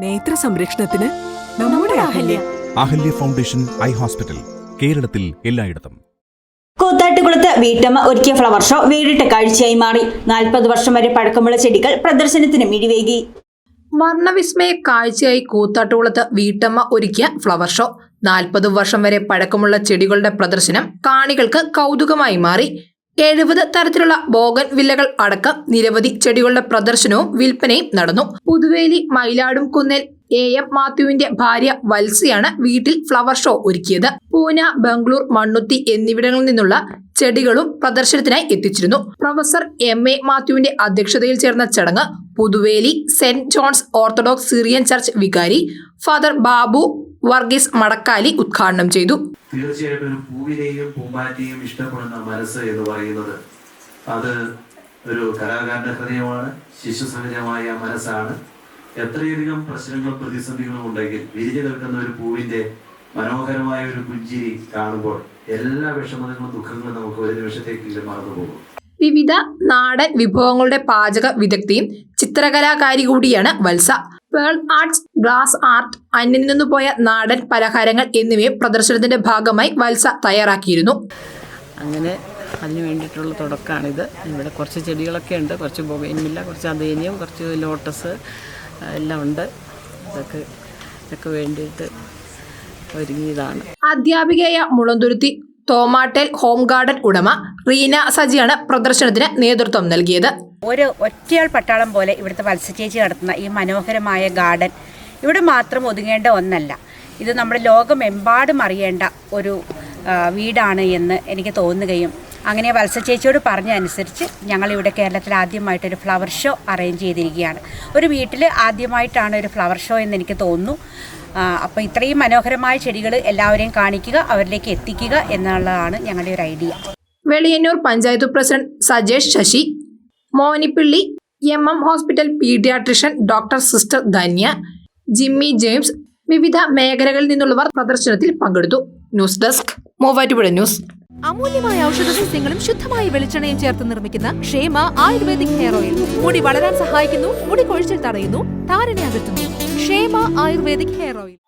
നേത്ര സംരക്ഷണത്തിന് നമ്മുടെ Ahalya. Ahalya. Foundation eye hospital കേരളത്തിൽ എല്ലായിടത്തും. കൂത്താട്ടുകുളത്ത് വീട്ടമ്മ ഒരുക്കിയ ഫ്ലവർ ഷോ വേറിട്ട കാഴ്ചയായി മാറി. നാൽപ്പത് വർഷം വരെ പഴക്കമുള്ള ചെടികൾ പ്രദർശനത്തിന് മിഴിവേകി വർണവിസ്മയ കാഴ്ചയായി കൂത്താട്ടുകുളത്ത് വീട്ടമ്മ ഒരുക്കിയ ഫ്ലവർ ഷോ. നാൽപ്പത് വർഷം വരെ പഴക്കമുള്ള ചെടികളുടെ പ്രദർശനം കാണികൾക്ക് കൗതുകമായി മാറി. എഴുപത് തരത്തിലുള്ള ബോഗൻ വില്ലകൾ അടക്കം നിരവധി ചെടികളുടെ പ്രദർശനവും വിൽപ്പനയും നടന്നു. പുതുവേലി മയിലാടും കുന്നേൽ എ എം മാത്യുവിന്റെ ഭാര്യ വത്സിയാണ് വീട്ടിൽ ഫ്ലവർ ഷോ ഒരുക്കിയത്. പൂന ബംഗളൂർ മണ്ണുത്തി എന്നിവിടങ്ങളിൽ നിന്നുള്ള ചെടികളും പ്രദർശനത്തിനായി എത്തിച്ചിരുന്നു. പ്രൊഫസർ എം എ മാത്യുവിന്റെ അധ്യക്ഷതയിൽ ചേർന്ന ചടങ്ങ് Puthuveli Saint John's Orthodox Syrian Church വികാരി ഫാദർ ബാബു വർഗീസ് മടക്കാലി ഉദ്ഘാടനം ചെയ്തു. തീർച്ചയായിട്ടും ഒരു പൂവിനെയും പൂമ്പാറ്റയും ഇഷ്ടപ്പെടുന്ന മനസ്സ് എന്ന് പറയുന്നത് അത് ഒരു കലാകാരന്റെ ഹൃദയമാണ് ശിശുസഹജമായ മനസ്സാണ്. എത്രയധികം പ്രശ്നങ്ങളും പ്രതിസന്ധികളും ഉണ്ടെങ്കിൽ വിരിഞ്ഞു നിൽക്കുന്ന ഒരു പൂവിന്റെ മനോഹരമായ ഒരു പുഞ്ചിരി കാണുമ്പോൾ എല്ലാ വിഷമതകളും ദുഃഖങ്ങളും നമുക്ക് ഒരു നിമിഷത്തേക്ക് മറന്നു പോകും. വിവിധ നാടൻ വിഭവങ്ങളുടെ പാചക വിദഗ്ധയും ചിത്രകലാകാരി കൂടിയാണ് Valsa. Pearl Arts glass art അന്യം നിന്നു പോയ നാടൻ പലഹാരങ്ങൾ എന്നിവയും പ്രദർശനത്തിന്റെ ഭാഗമായി വത്സ തയ്യാറാക്കിയിരുന്നു. അങ്ങനെ അതിന് വേണ്ടിയിട്ടുള്ള തുടക്കമാണിത് ഇവിടെ കുറച്ച് ചെടികളൊക്കെ ഉണ്ട്. കുറച്ച് ബൊഗൈൻമില്ല കുറച്ച് അതേനിയം കുറച്ച് ലോട്ടസ് എല്ലാം ഉണ്ട്. ഇതൊക്കെ ഇതൊക്കെ വേണ്ടിയിട്ട് ഒരുങ്ങിയതാണ്. അധ്യാപികയായ മുളന്തുരുത്തി തോമാട്ടേൽ ഹോം ഗാർഡൻ ഉടമ റീന സജിയാണ് പ്രദർശനത്തിന് നേതൃത്വം നൽകിയത്. ഒരു ഒറ്റയാൾ പട്ടാളം പോലെ ഇവിടുത്തെ മത്സ്യചേച്ചി നടത്തുന്ന ഈ മനോഹരമായ ഗാർഡൻ ഇവിടെ മാത്രം ഒതുങ്ങേണ്ട ഒന്നല്ല. ഇത് നമ്മുടെ ലോകമെമ്പാടും അറിയേണ്ട ഒരു വീടാണ് എന്ന് എനിക്ക് തോന്നുകയും അങ്ങനെ വത്സ്യച്ചേച്ചിയോട് പറഞ്ഞ അനുസരിച്ച് ഞങ്ങളിവിടെ കേരളത്തിൽ ആദ്യമായിട്ടൊരു ഫ്ലവർ ഷോ അറേഞ്ച് ചെയ്തിരിക്കുകയാണ്. ഒരു വീട്ടിൽ ആദ്യമായിട്ടാണ് ഒരു ഫ്ലവർ ഷോ എന്ന് എനിക്ക് തോന്നുന്നു. അപ്പോൾ ഇത്രയും മനോഹരമായ ചെടികൾ എല്ലാവരെയും കാണിക്കുക അവരിലേക്ക് എത്തിക്കുക എന്നുള്ളതാണ് ഞങ്ങളുടെ ഒരു idea. Veliyannoor panchayat president Sajesh Sasi Monippilly M M hospital paediatrician doctor sister Dhanya Jimmy James വിവിധ മേഖലകളിൽ നിന്നുള്ളവർ പ്രദർശനത്തിൽ പങ്കെടുത്തു. News desk Muvattupuzha news. അമൂല്യമായ ഔഷധ സസ്യങ്ങളും ശുദ്ധമായ വെളിച്ചെണ്ണയും ചേർത്ത് നിർമ്മിക്കുന്ന ക്ഷേമ ആയുർവേദിക് ഹെയർ ഓയിൽ. മുടി വളരാൻ സഹായിക്കുന്നു മുടി കൊഴിച്ചിൽ തടയുന്നു താരനെ അകറ്റുന്നു. ക്ഷേമ ആയുർവേദിക് ഹെയർ ഓയിൽ.